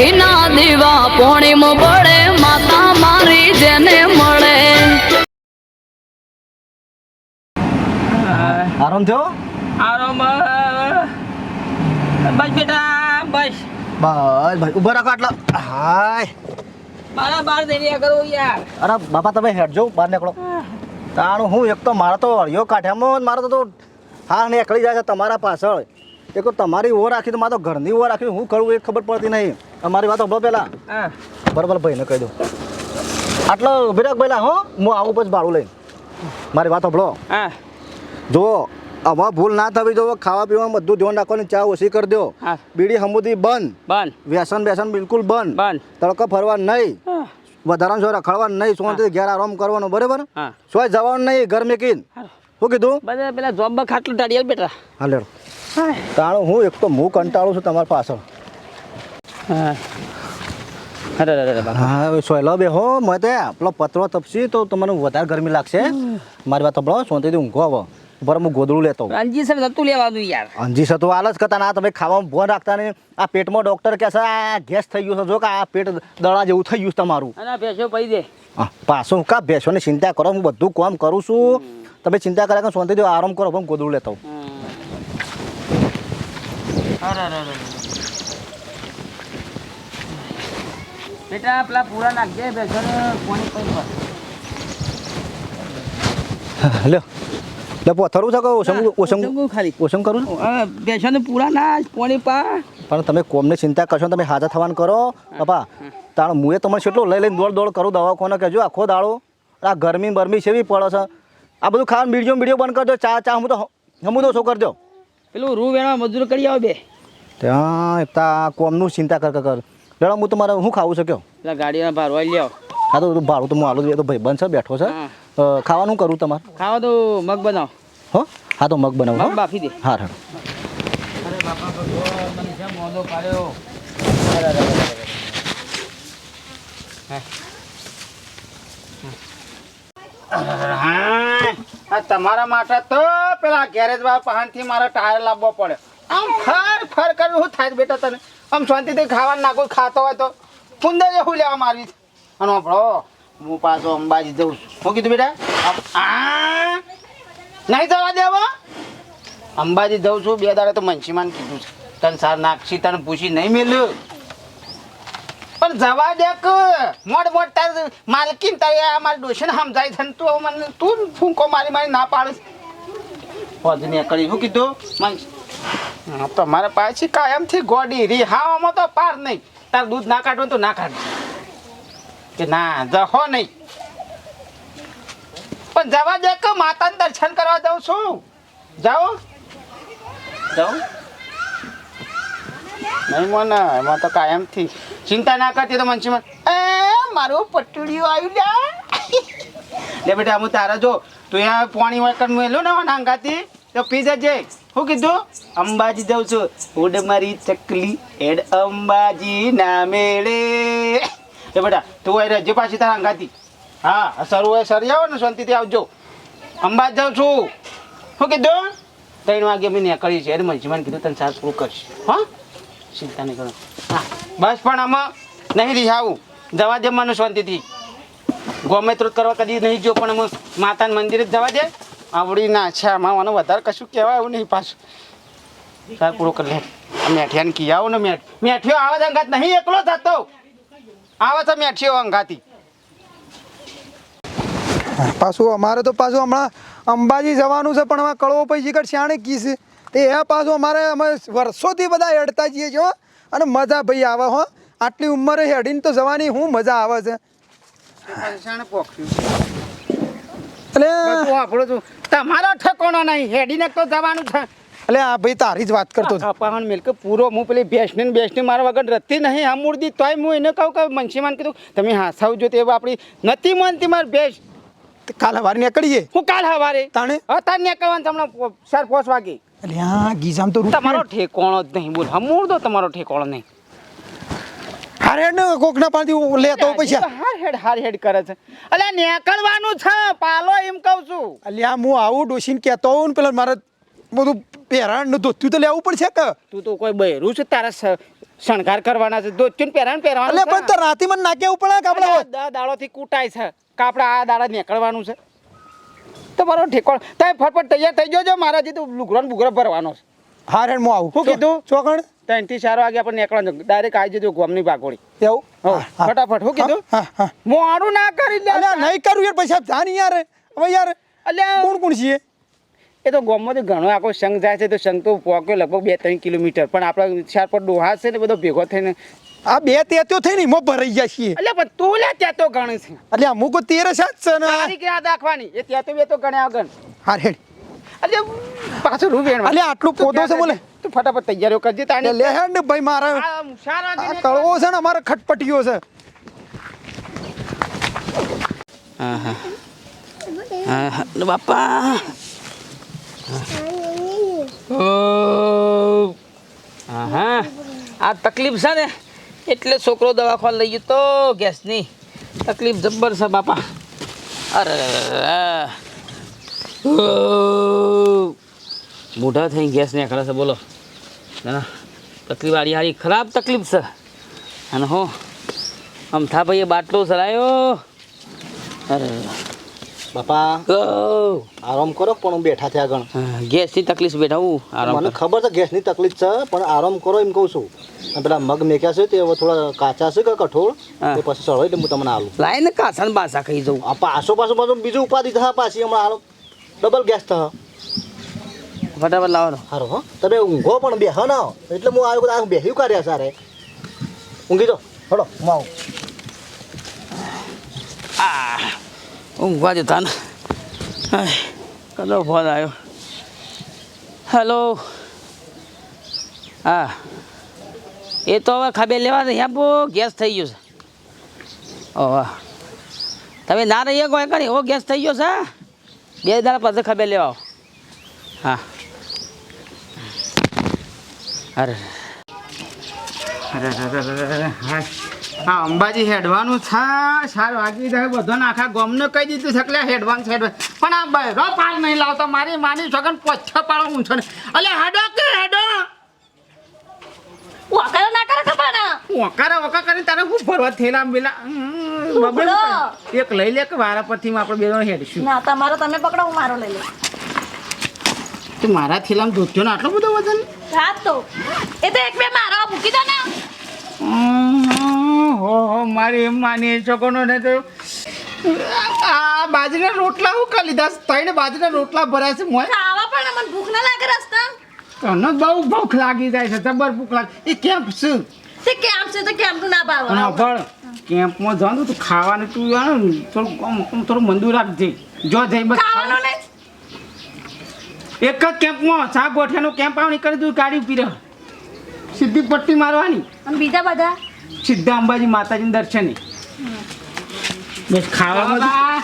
ઘીના દીવા પોણીમ પડે માતા મારી જેને મળે. આરામ થયો? આરામ બસ બેટા બસ. બસ ભાઈ ઊભા રાખો આટલા. હાય. મારા બાર દેરિયા કરો યાર. અરે બાપા તમે હેઠજો બહાર નીકળો. તાણું હું એક તો મારો તો અળિયો કાઢ્યામાં મારો તો હા નીકળી જાય છે તમારા પાછળ. એક તો તમારી ઓ રાખી તો મારે તો ઘરની ઓર રાખી હું કરું એ ખબર પડતી નહીં. અમારી વાત હંભળો પહેલા. બરાબર ભાઈને કહી દો. આટલો રાખ પહેલા હો હું આવું પછી ભાડું લઈને. મારી વાત હંભળો જુઓ આમાં ભૂલ ના થવી જો ખાવા પીવામાં બધું ધ્યાન રાખવાનું ચા ઓછી કરી દો. બીડી હમુદી બંધ. બંધ. વ્યસન બેસન બિલકુલ બંધ. બંધ. તડકો ફરવા નહીં. વધારાનું સોય રખડવા નહીં. સોનથી ઘેર આરામ કરવાનો બરાબર? સોય જવાનું નહીં ઘર મેકીન. શું કીધું? બધા પેલા જોબ ખાટલું ટાળીએ બેટા. હા લેડો. તાણું હું એક તો હું કંટાળું છું તમારી પાછળ. હા. અરે અરે હા સોયલો બે હો મેં તે પેલો પતરો તપસી તો તમને વધારે ગરમી લાગશે. મારી વાત સાંભળો ઊંઘો બરાબર હું ગોદડું લેતો હોઉં. સર નતું યાર. અંજી આલસ કરતા ના તમે ખાવામાં ભોન રાખતા નહીં. આ પેટમાં ડોક્ટર કહે છે આ ગેસ થઈ ગયું છે. જો કે આ પેટ દડા જેવું થઈ ગયું છે તમારું. અને ભેસો પૈ દે. હા, પાછું કા બેસોની ચિંતા કરો? હું બધું કામ કરું છું. તમે ચિંતા કર્યા કે શાંતિથી આરામ કરો હું ગોદડું લેતો. બેટા પેલા પૂરા નાખજે બેસર પાણી પૈ હા, લ્યો લે પોથરું છે કે ખાલી. ઓછમ કરું પૂરા ના પાણી પા? પણ તમે કોમની ચિંતા કરશો તમે હાજર થવાનું કરો. બાપા તાણ મુએ તમને કેટલું લઈ લઈને દોડ દોડ કરું દવાખાને કહેજો આખો દાડો. આ ગરમી બરમી સેવી પડે છે. આ બધું ખાવાનું બીડીઓ બીડીઓ બંધ કરજો ચા ચા હું તો હમું તો શું કરજો? પેલું રૂ વેણવા મજૂર કરી આવો બે. ત્યાં તા કોમનું ચિંતા કર કર કર. લેડો હું તમારે શું ખાવું છે કયો? પેલા ગાડીના લઈ આવો. હા તો ભાડું તો હું આલું એ તો ભાઈ બંધ છે બેઠો છે. ખાવાનું કરું તમારે? ખાવા તો મગ બનાવો. હો? હા તો મગ બનાવું મગ બાફી દે. હા હા અરે બાપા ભગવાન મને જેમ મોદો પાડ્યો. તમારા માટે તો પેલા ગેરેજ વાળા પહાણથી મારા ટાયર લાવવો પડે. આમ ફર ફર કર હું થાય બેટા તને? આમ શાંતિથી ખાવાનું ના ખાતો હોય તો. ફુંદર જેવું લેવા મારવી છે. અને આપણો હું પાછો અંબાજી જઉં છું. શું કીધું બેટા? આ નહીં જવા દેવો અંબાજી જઉં છું, બે દાડે તો મનસીમાન કીધું છે. તને સાર નાખશી, તને પૂછી નહીં મેલ્યું. પણ જવા દે કે. મોડ મોડ તાર માલકીન તારે આ મારી ડોશીને સમજાય છે તું મને, તું ફૂંકો મારી મારી ના પાડે પદ ને કરી શું કીધું? મન હા, મારે પાછી કાયમથી ગોડી રી હાવામાં તો પાર નહીં. તાર દૂધ ના કાઢવું તો ના કાઢ. કે ના જહો નહીં. પણ જવા દે કે માતાને દર્શન કરવા જાઉં છું. જાઓ. જાઉં નહીં મને એમાં તો કાયમથી ચિંતા ના કરતી તો મનસીમાં એ મારું પટડીયું આવ્યું લ્યા. લે બેટા હું તારા જો તું અહીંયા પાણી વાકર મેલું ને નાંગાતી તો પીઝા જજે શું કીધું? અંબાજી જાઉં છું. ઉડ મારી ચકલી એડ અંબાજી ના મેળે એ બેટા, તું અહીં રહેજે પાછી તારા અંગાતી હા સરું હોય સરી આવો ને, શાંતિથી આવજો. અંબાજી જાઉં છું. શું કીધું? ત્રણ વાગે મેં નીકળી છે. મને જીવન કીધું, તને સાસ પૂરું કરશે. હા? ચિંતા નહીં કરો હા, બસ પણ આમાં નહીં રિહાવું જવા દે મને શાંતિથી. ગમે ત્રોત કરવા કદી નહીં જો પણ માતાના મંદિરે જ જવા દે. આવડી ના છે આમાં મને વધારે કશું કહેવાય એવું નહીં પાછું. સાહેબ પૂરો કરી લે. મેઠિયાને કી આવો ને મેઠ. મેઠિયો આવે છે અંગાત નહીં એકલો થતો આવે છે મેઠિયો અંગાતી. પાછું અમારે તો પાછું હમણાં અંબાજી જવાનું છે પણ હવે કળવો પછી કર શાણે કી છે તે એ પાછું અમારે અમે વર્ષોથી બધા હેડતા જઈએ હો. અને મજા ભાઈ આવે હો. આટલી ઉંમરે હેડીને તો જવાની હું મજા આવે છે. એટલે આપણું છું. તમારો ઠેકોણો નહીં હેડીને તો જવાનું છે. એટલે આ ભાઈ તારી જ વાત કરતો અપહરણ મિલકે પૂરો હું પેલી ભેંસને ને મારા વગર રતી નહીં આ મૂર્તિ તોય હું એને કહું કે મનસીમાન કીધું તમે હાસાવજો તે આપણી નથી માનતી મારી ભેંસ. કાલ હવારે નીકળીએ. હું કાલ હવારે? તાણે? અત્યારે નીકળવાનું તમને ચાર પાંચ વાગે. એટલે હા ગીજામ તો તમારો ઠેકોણો જ નહીં બોલ હમૂળ દો તમારો ઠેકોણો નહીં. હારે હેડ ને કોકના પાસેથી લેતો પૈસા. હાર હેડ હાર હેડ કરે છે. અલ્યા નીકળવાનું છે પાલો એમ કહું છું. અલ્યા હું આવું ડોસીને કહેતો હોઉં ને પેલા મારે બધું પહેરાણ ને ધોતું તો લેવું પડશે કે? તું તો કોઈ બહેરું છે તારા શણગાર કરવાના છે ધોત્યું પહેરાણ એટલે પહેરવાનું પણ તો રાતે મને નાકે ઉપર પડે દા દાડોથી કૂટાય છે. કાપડા આ દાડા નીકળવાનું છે. તમારો ઠેકોણ તમે ફટફટ તૈયાર થઈ જજો મારાથી તો લુગડો ને બુગડો ભરવાનો છે. હા રેડ હું આવું. શું કીધું? ચોકણ? ત્રણથી ચાર વાગે આપણે નીકળવાનું ડાયરેક્ટ આવી જજો ગોમની બાગોળી એવું. ફટાફટ હું કીધું? મોડું ના કરી દે. નહીં કરું યાર પૈસા જાની યાર. હવે યાર અલ્યા કોણ કોણ છીએ? એ તો ગોમમાંથી ઘણો આખો સંઘ જાય છે તો સંઘ તો પોક્યો લગભગ બે ત્રણ કિલોમીટર. પણ આપણા ચાર પર ડોહા છે ને બધો ભેગો થઈને. આ બે તેત્યો થઈ ને એમાં ભરાઈ જાય છીએ. એટલે પણ તું લે ત્યાં તો ગણે છે. એટલે અમુક તેર સાત છે ને. તારીખ ક્યાં દાખવાની એ ત્યાં તો બે તો ગણ્યા ગણ હા રેડ એટલે પાછું રૂ વેણવા અલ્યા આટલું પોતો છે બોલે? તું ફટાફટ તૈયારીઓ કરજે તાણી. લે હેડ ને ભાઈ મારા. આ. કળવો છે ને અમારે ખટપટીઓ છે. બાપા. ઓ હા આ તકલીફ છે ને એટલે છોકરો દવાખાને લઈ ગયો તો ગેસની. તકલીફ જબ્બર છે બાપા. અરે ઓ, મોઢા થઈ ગેસ ને ખરા છે બોલો. ના તકલીફ આરી હારી ખરાબ તકલીફ છે. અને હો અમથા ભાઈએ બાટલો સરાયો. અરે. બાપા આરામ કરો પણ હું બેઠા થયા ગણ. ગેસની તકલીફ બેઠા હું આરામ મને ખબર છે ગેસની તકલીફ છે પણ આરામ કરો એમ કહું છું. પેલા મગ મેક્યા છે તે હવે થોડા કાચા છે કે કઠોળ. તે પછી સળો એટલે હું તમને આલું. લાય ને કાસા ને બાસા ખાઈ જવું આ પાછો પાછો પાછો બીજું ઉપાધિ થા પાછી હમણાં ડબલ ગેસ થયો ફટાફટ લાવો સારું હો. તમે ઊંઘો પણ બે હો ના. એટલે હું આવ્યો આ બેહ્યું કર્યા સારે ઊંઘી જો. હડો હું આવું. આ ઊંઘવા જતા ને. કદો ફોન આવ્યો? હેલો. હા. એ તો હવે ખબર લેવા દે બહુ ગેસ થઈ ગયો છે. ઓહ તમે ના રહીએ કોઈ કરી? એવો ગેસ થઈ ગયો છે બે દાડા પાસે ખબર લેવા હા. અરે. હા અંબાજી હેડવાનું છે સાર વાગી જાય બધો આખા ગમને કહી દીધું છે એટલે હેડવાનું છે પણ આ બહેરો પાલ નહીં લાવતો મારી માની છોકન પોછો પાડો ઊંચો ને. એટલે હેડો કે હેડો? વકારો ના કરે ખબર ને? ઓકારા ઓકા કરીને તારે શું ફરવા થેલા બબડે એક લઈ લે કે વારા પરથી આપણે બે જણ હેડશું? ના તમારો તમે પકડો હું મારો લઈ લે તો મારા થેલામાં ધોત્યો ને આટલો બધો વજન? રાત. તો એ તો એક બે મારો મૂકી દો ને. હો હો મારી માની છોકરો ને તો. આ બાજરીના રોટલા હું કરી લીધા? તઈને બાજરીના રોટલા ભર્યા છે મોય. ખાવા પણ મને ભૂખ ના લાગે રસ્તા. તને બહુ ભૂખ લાગી જાય છે જબર ભૂખ લાગે. એ કેમ્પ છે? તે કેમ છે તો કેમ નું ના અને ના પણ કેમ્પમાં જવાનું તું ખાવાનું તું થોડું થોડું મંદુ રાખજે. જો જઈ બસ. ખાવાનું ને એક જ કેમ્પમાં શાક ગોઠિયાનો કેમ્પ આવણી કરી દઉં ગાડી ઊભી રહે. સીધી પટ્ટી મારવાની. અને બીજા બધા? સીધા અંબાજી માતાજીના દર્શને. બસ ખાવા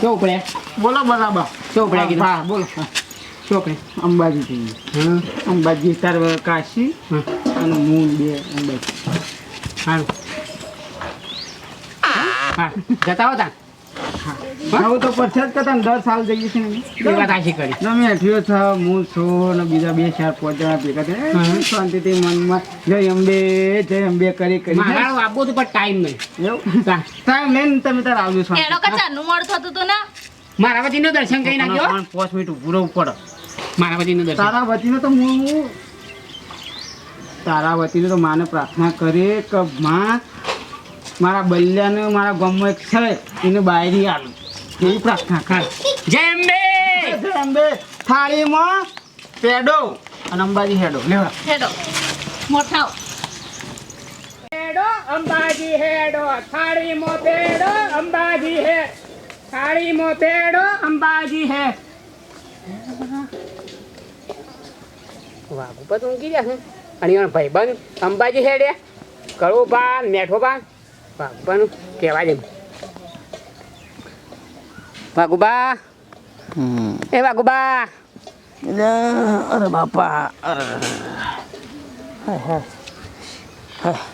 કેવું પડે? બોલો બરાબર કેવું પડે કીધું? હા બોલો. શું અંબાજી જઈએ. અંબાજી તાર કાશી અને હું બે અંબાજી. સારું હા જતા હોતા આવું તો પછી જ કરતા ને સાલ જઈએ છીએ વાત આશી કરી. તમે અઠ્યો છો હું છું ને બીજા બે ચાર પાંચ જણા ભેગા થયા. શાંતિથી મનમાં જય અંબે જય અંબે કરી કરી. મારા તો પણ ટાઈમ નહીં. ટાઈમ લઈને તમે તાર આવજો શાંતિ. એનો કે મોડ થતું હતું ને? મારા વતીનું દર્શન કરી નાખજો પાંચ મિનિટ ઊભું રહેવું પડે. મારા વતીનું દર્શન. તારા વતીનો તો હું તારા વતીને તો માને પ્રાર્થના કરી કે માં મારા બલ્યાને મારા ગામમાં એક છે એને બાયરી આલું. એવી પ્રાર્થના કર. જય અંબે! જય અંબે. થાળીમાં પેડો અને અંબાજી હેડો. લેવા. હેડો. હેડો અંબાજી હેડો. થાળીમાં પેડો અંબાજી હે. થાળીમાં પેડો અંબાજી હે. વાઘ ઉપર ઊંઘી ગયા છે. અને ભાઈ ભાઈબંધ અંબાજી હેડે. કડવો બાન મેઠો પાન વાઘુબાનું કહેવા દે વાઘુબા? એ વાઘુબા. અરે બાપા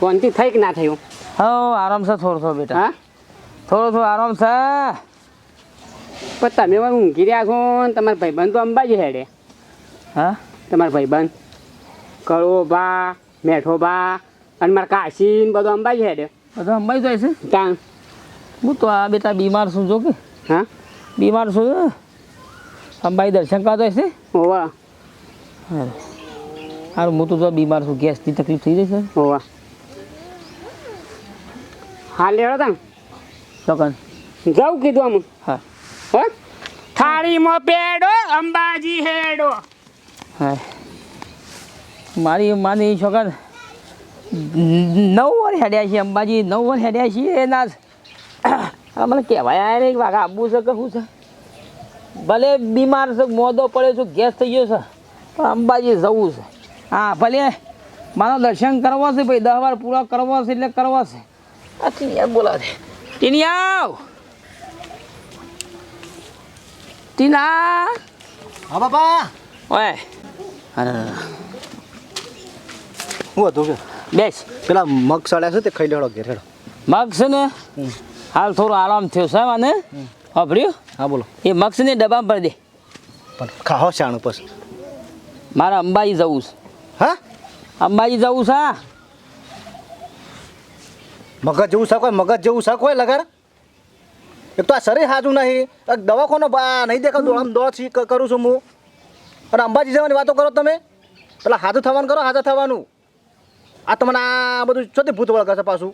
કોનથી થઈ કે ના થયું? હો આરામ છે થોડો થોડો બેટા. હા? થોડો થોડો આરામ છે. પણ તમે પણ ઊંઘી રહ્યા છો તમારા ભાઈબંધ તો અંબાજી હેડે. હા? તમારા ભાઈબંધ. કળવો બા મેઠો બા અને મારા કાશી બધું અંબાજી હેડે. બધા અંબાઈ જાય છે? ત્યાં હું તો આ બેટા બીમાર છું જો કે. હા? બીમાર છું અંબાઈ દર્શન કરવા જાય છે? હોવા. હારું હું તો જો બીમાર છું ગેસની તકલીફ થઈ જાય છે. હોવા. હા લેડો તાણ ચોકન. જાઉં કીધું આમ. હા. હા? થાળીમાં પેડો અંબાજી હેડો. હા. મારી માની છોકર નવ વાર હેડ્યા છીએ અંબાજી નવ વાર હેડ્યા છીએ એના મને કહેવાય આ નહીં વાઘા આપવું છે કે શું છે? ભલે બીમાર છે મોદો પડ્યો છું ગેસ થઈ ગયો છે પણ અંબાજી જવું છે. હા ભલે. મારા દર્શન કરવા છે ભાઈ દસ વાર પૂરા કરવા છે એટલે કરવા છે. આ ટીનિયા બોલા છે ટીનિયાવ ટીના! હા બાપા. ઓય. અરે. હું હતું કે? બેસ. પેલા મગ સડ્યા છે તે ખાઈ લેડો ઘેર હેડો. મગ છે ને? હાલ થોડો આરામ થયો છે મને. વાપર્યું હા બોલો. એ મગ ને ડબ્બામાં ભરી દે. પણ ખાહો શાણું પછી. મારે અંબાજી જવું છે. હા? અંબાજી જવું છે હા. મગજ જેવું શાક હોય મગજ જેવું શાક હોય લગાડ. એક તો આ શરીર હાજુ નહીં. દવાખાનો નહીં દેખાવ આમ દોડ છી કરું છું હું. અને અંબાજી જવાની વાતો કરો તમે. પેલા હાજર થવાનું કરો હાજર થવાનું. આ તમને આ બધું ચોથી ભૂતવળ કરશે પાછું?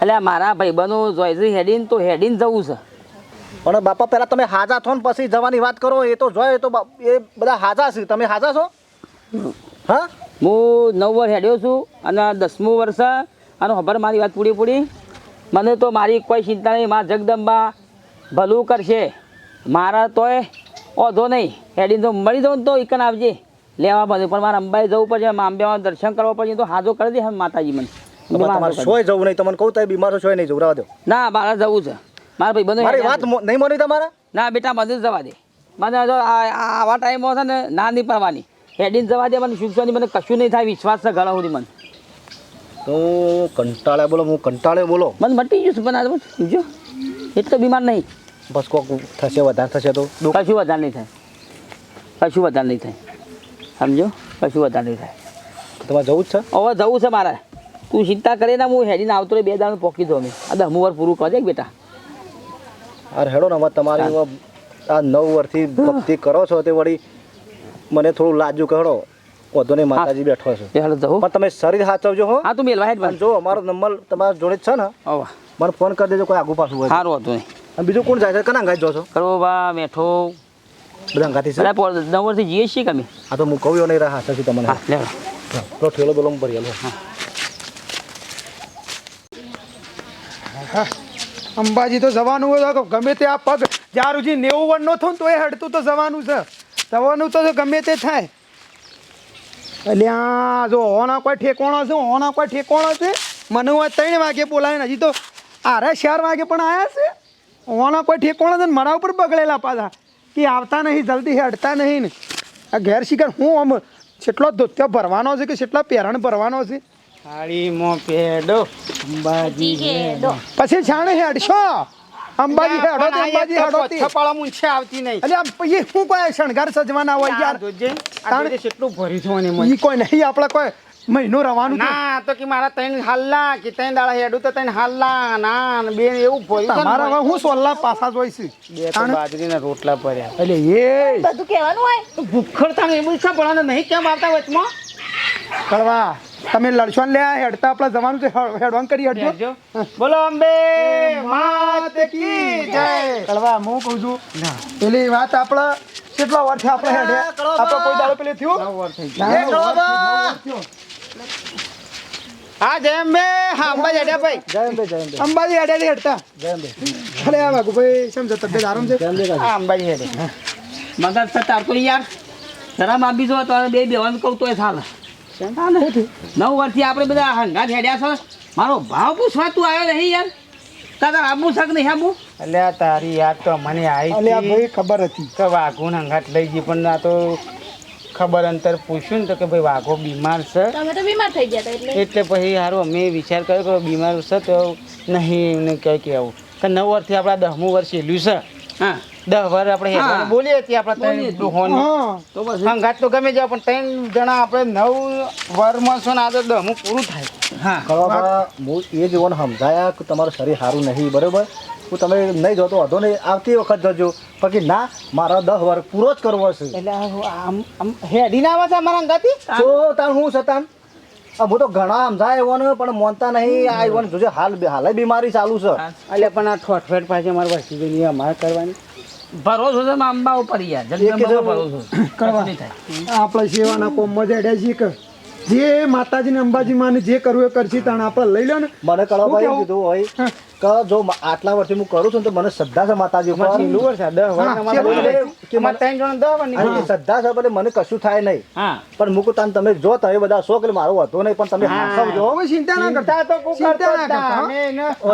એટલે મારા મારા ભાઈબંધો જોઈશે હેડીન તો હેડીન જવું છે. પણ બાપા પહેલાં તમે હાજા થો ને પછી જવાની વાત કરો એ તો જોય એ તો એ બધા હાજા છે. તમે હાજા છો? હા? હું નવ વર્ષ હેડ્યો છું અને દસમું વર્ષ અને ખબર મારી વાત પૂરી પૂરી? મને તો મારી કોઈ ચિંતા નહીં મારા જગદંબા ભલું કરશે. મારા તોય ઓધો નહીં. હેડીને તો મળી જાઉં ને તો ઇકન આવજે. લેવા પડે પણ મારે અંબાઈ જવું પડશે અંબેમાં દર્શન કરવા પડશે તો હાજો કરી દે માતાજી મને. તમારે સોય જવું નહીં તમને કહું તો બીમાર નહીં જવું દો. ના મારે જવું છે. મારા ભાઈ બંધ મારી વાત નહીં માની તમારે? ના બેટા મને જવા દે. મને જો આવા ટાઈમ છે ને ના નહીં પડવાની હેડીને જવા દે મને શિક્ષણની મને કશું નહીં થાય વિશ્વાસ છે ઘણા સુધી મને. તો કંટાળે બોલો હું કંટાળે બોલો. મને મટી છે પણ આ જો એટલો બીમાર નહીં. બસ કોક થશે વધારે થશે તો. કશું વધારે નહીં થાય. કશું વધારે નહીં થાય. સમજો? કશું વધારે નહીં થાય. તમારે જવું જ છે? હવે જવું છે મારે. તું ચિંતા કરે ને હું હેડીને આવતો રહે બે દાણ પોકી દો અમે આ દસમું વાર પૂરું કરજે બેટા. અરે હેડો ને હવે તમારી આ નવ વર્ષથી ભક્તિ કરો છો તે વળી. મને થોડું લાજુ કે હેડો વધુ નહીં માતાજી બેઠો છે. એ હાલ જવું. પણ તમે શરીર સાચવજો હો. હા તું મેલવા હેડ જો અમારો નંબર તમારા જોડે જ છે ને. હવે મને ફોન કરી દેજો કોઈ આગુ પાછું સારું હતું અને બીજું કોણ જાય છે? કના ગાય જો છો? કરો બા મેઠો બધા ગાતી છે? નવરથી જઈએ છીએ કે અમે? આ તો હું કહું નહીં રહ્યા છે તમને. હા લેવા પેલો ઠેલો બેલો ભરી આલો. અંબાજી તો જવાનું હોય તો ગમે તે આ પગ જારુજી નેવું વન નો થયું તો એ હડતું તો જવાનું છે. જવાનું તો ગમે તે થાય. અલ્યા જો ઓના કોઈ ઠેકોણો છે ઓના કોઈ ઠેકોણો છે મને હોય ત્રણ વાગે બોલાવીને હજી તો આરે ચાર વાગે પણ આવ્યા છે. ઓના કોઈ ઠેકોણો છે ને મારા ઉપર બગડેલા પાછા. કે આવતા નહીં જલ્દી હેડતા નહીં ને. આ ઘેર શિકાર હું આમ જેટલો ધોત્યો ભરવાનો છે કે કેટલા પહેરણ ભરવાનો છે? થાળીમાં પેડો અંબાજી હેડો પછી છાણે હેડશો? અંબાજી હેડો તો અંબાજી હેડો તે. થપાળા મૂંછે આવતી નહીં. એટલે આમ એ શું કોઈ શણગાર સજવાના હોય યાર? જોજે. આ તાણ- કેટલું ભર્યું છે મને મને. ઈ કોઈ નહીં આપણે કોઈ મહિનો રવાનું ના તો કે મારા ત્રણ હાલલા કે ત્રણ દાડા હેડું તો ત્રણ હાલલા. ના બેન એવું ભર્યું તમારા હવે હું સોલ્લા પાસા જોઈ છે બે તો બાજરીના રોટલા ભર્યા. એટલે એ. બધું કહેવાનું હોય? ભૂખડતા ને એવું છે પણ નહીં કેમ આવતા વચમાં? કળવા તમે લડશો ને લે હેડતા આપણે જવાનું છે હેડવાન કરી હેડજો. હેડજો. બોલો અંબે માત કી જય. કળવા હું કહું છું પેલી વાત આપણે કેટલા વર્ષે આપણે હેડ્યા આપણે કોઈ દાડો પેલે થયું? નવ વર્ષ થઈ ના, એ નવ કળવા હા જય હા ભાઈ અંબાજી હેડે થી હેડતા. જય અરે આ વાઘુભાઈ સમજો તબિયત આરામ છે? જય અંબે કાકા. હા અંબાજી હેડે. મગજ થતા તો યાર. શરમ આપી જો તો બે બેવાનું કહું તોય ચાલે. ચાલે. નવ વર્ષથી આપણે બધા હંગાત હેડ્યા છે. મારો ભાવ પૂછવા તું આવ્યો નહીં યાર. તારા આબુ શક નહીં આબુ? એટલે તારી યાદ તો મને આવી ભાઈ ખબર હતી. કે વાઘો હંગાટ લઈ ગઈ પણ આ તો ખબર અંતર પૂછ્યું ને તો કે ભાઈ વાઘો બીમાર છે. તમે તો બીમાર થઈ ગયા એટલે. એટલે પછી સારું અમે વિચાર કર્યો કે બીમાર છે તો નહીં એમને કહે કે આવું કે નવ વર્ષથી આપણા દસમું વર્ષ એલ્યું છે. હા દસ વાર આપણે બોલીએ છીએ આપણે ત્રણ ડોહોની. હા. તો પછી? તો ગમે જાવ પણ ત્રણ જણા આપણે નવ વરમાં છો ને આ તો દહમું પૂરું થાય. હા. કરવા હું. એ જોવાનું સમજાયા કે તમારું શરીર સારું નહીં બરોબર? હું તમે નહીં જોતો વધો નહીં. આવતી વખત જજો. બાકી ના મારા દસ વર્ષ પૂરો જ કરવો છે. એટલે આમ આમ હેડી ના આવે છે અમારા અંગાથી? તો તાણ હું સતાન આ હું તો ઘણા સમજાય એવોને પણ મોનતા નહીં. આ એવોને જોજે હાલ હાલે બીમારી ચાલુ છે. એટલે પણ આ ઠોઠવેટ પાસે અમારે વસ્તી અમારે કરવાની. ભરોસો છે ને અંબા ઉપર યાર. ભરોસો કરવા. આપણે સેવાના કોમ મજા છીએ કે? જે માતાજીને અંબાજી માને જે કરવું એ કરશી તાણ આપણે લઈ લો ને. મને કળવા ભાઈ કીધું હોય કે જો આટલા વર્ષે હું કરું છું તો મને શ્રદ્ધા છે માતાજી ઉપર. છેલ્લું વર્ષ. કે અમારે ત્રણ જણા દસ અને શ્રદ્ધા છે એટલે મને કશું થાય નહીં. પણ મૂકું તાન તમે જો તમે બધા શોખ એટલે મારો હતો નહીં પણ તમે કોઈ ચિંતા ના કરતા. તો ચિંતા ના કરતા, અમે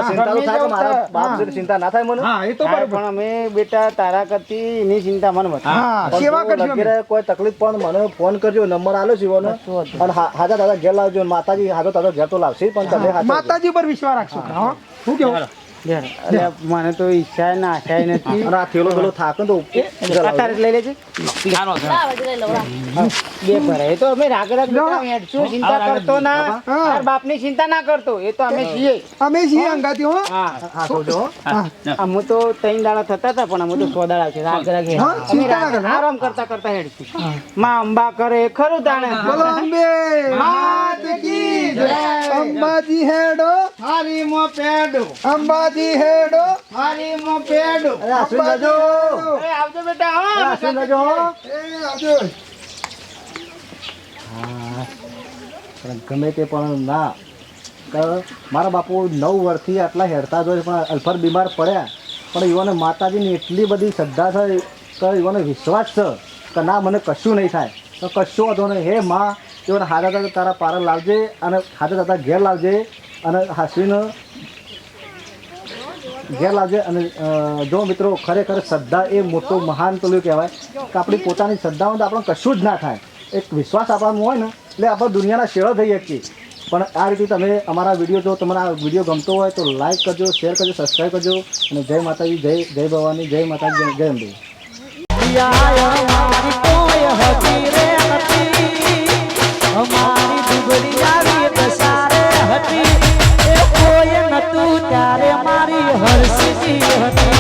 ચિંતા તો થાય મારા બાપ. ચિંતા ના થાય મને? હા એ તો પણ અમે બેટા તારા કરતી એની ચિંતા મને. હા સેવા જો કરશું અમે. લગીરે કોઈ તકલીફ પણ મને ફોન કરજો નંબર આલો છે અને હાજા દાદા ઘેર લાવજો માતાજી હાજો દાદા ઘેર તો લાવશે પણ તમે માતાજી પર વિશ્વાસ રાખશો. હું. કેવું? મને તો ઈચ્છા ને આશાય નથી. થેલો થેલો થાકે તો અત્યારે લઈ લેજે. બે ભરાય તો અમે રાગ રાગ બેટા ચિંતા કરતો ના. તાર બાપની ચિંતા ના કરતો. એ તો અમે છીએ. અમે છીએ અંગાતી હો. અમે તો ત્રણ દાડા થતા હતા પણ અમે તો સો દાડા છે. રાગ રાગ. આરામ કરતા કરતા હેડશું. માં અંબા કરે ખરું તાણે. બોલો અંબે. માત કી જય અંબાજી હેડો. હારી મો પેડો. અંબાજી હેડો. મારી મો પેડો. અરે આસુ જાજો. એ આવજો બેટા હા અશ્વિન જાજો, એ આવજો. પણ ગમે તે પણ ના. મારા બાપુ નવ વર્ષથી આટલા હેડતા જ હોય પણ અલ્ફર બીમાર પડ્યા. પણ યુવાને માતાજીની એટલી બધી શ્રદ્ધા છે કે યુવાને વિશ્વાસ છે કે ના મને કશું નહીં થાય. તો કશું વાંધો નહીં. હે માં એઓને હાજર દાદા તારા પાર લાવજે અને હાજર દાદા ઘેર લાવજે અને હાસવીને ઘેર અને જો મિત્રો ખરેખર શ્રદ્ધા એ મોટો મહાન પેલું કહેવાય કે આપણી પોતાની શ્રદ્ધામાં તો આપણે કશું જ ના થાય. એક વિશ્વાસ આપવાનું હોય ને, એટલે આપણે દુનિયાના શેરો થઈ શકીએ પણ આ રીતે તમે અમારા વીડિયો જો તમને આ વીડિયો ગમતો હોય તો લાઈક કરજો શેર કરજો સબસ્ક્રાઈબ કરજો અને જય માતાજી, જય જય ભવાની, જય માતાજી, જય અંબે. હતી. કોઈ નતું ત્યારે મારી હરસી હતી વાતાળા